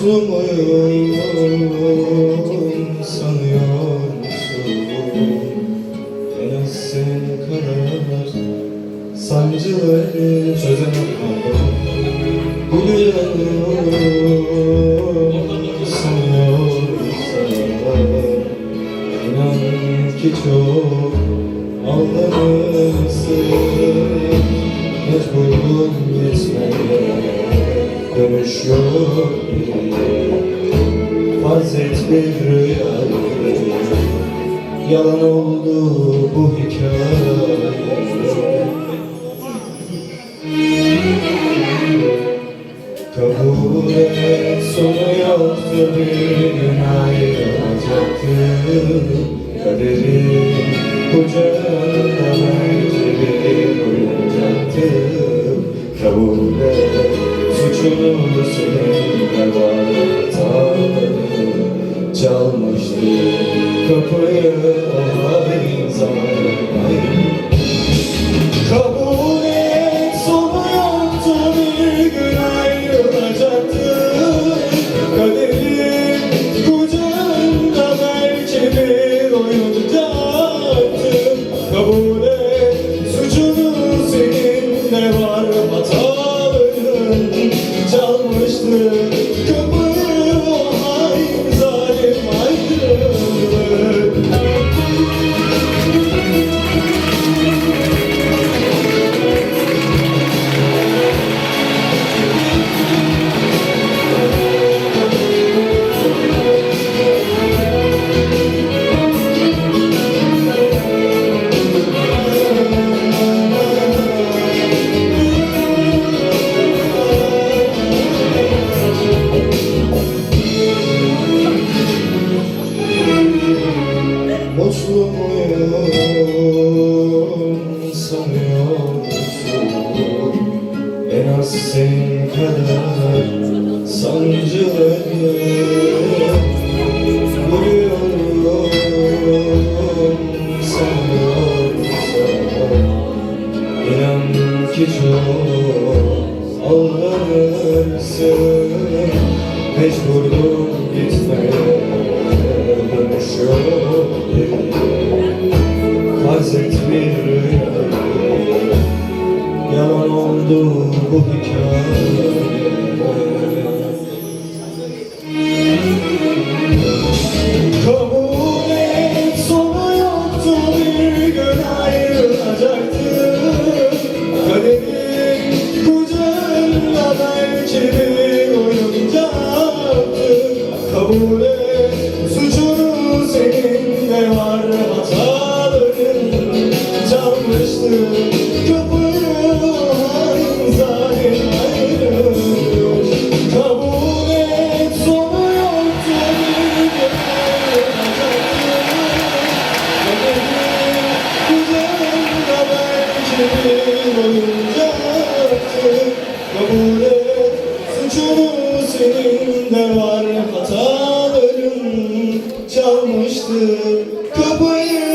Mutlu muyum sanıyor musun? En kadar sancıları çözemem Biliyorum sanıyorsan İnan ki çok aldanırsın Mecburum gitmeye Dönüş yok Farz et bir rüyayı. Yalan oldu bu hikaye. Kabul et sonu yoktu bir gün ayrılacaktım Kaderin kucağında bence bir uyuyacaktım Kabul et suçunu senin hataları Çalmıştı kapıyı o hain zaman Çalmıştı musun? En az senin kadar sancıları Duyuyorum sanıyorsan İnan ki çok aldanırsın Mecburdum gitmeye dönüş yok Farz et bir rüya Yalan oldu bu hikaye. Kabul et sonu yoktu bir gün ayrılacaktı Kaderin kucağında belki bir oyuncaktı Kabul et suçunu senin de var hataların Çalmıştı kapıyı kabulü Suçumu senin de var. Hatan ölüm çalmıştı. Kapıyı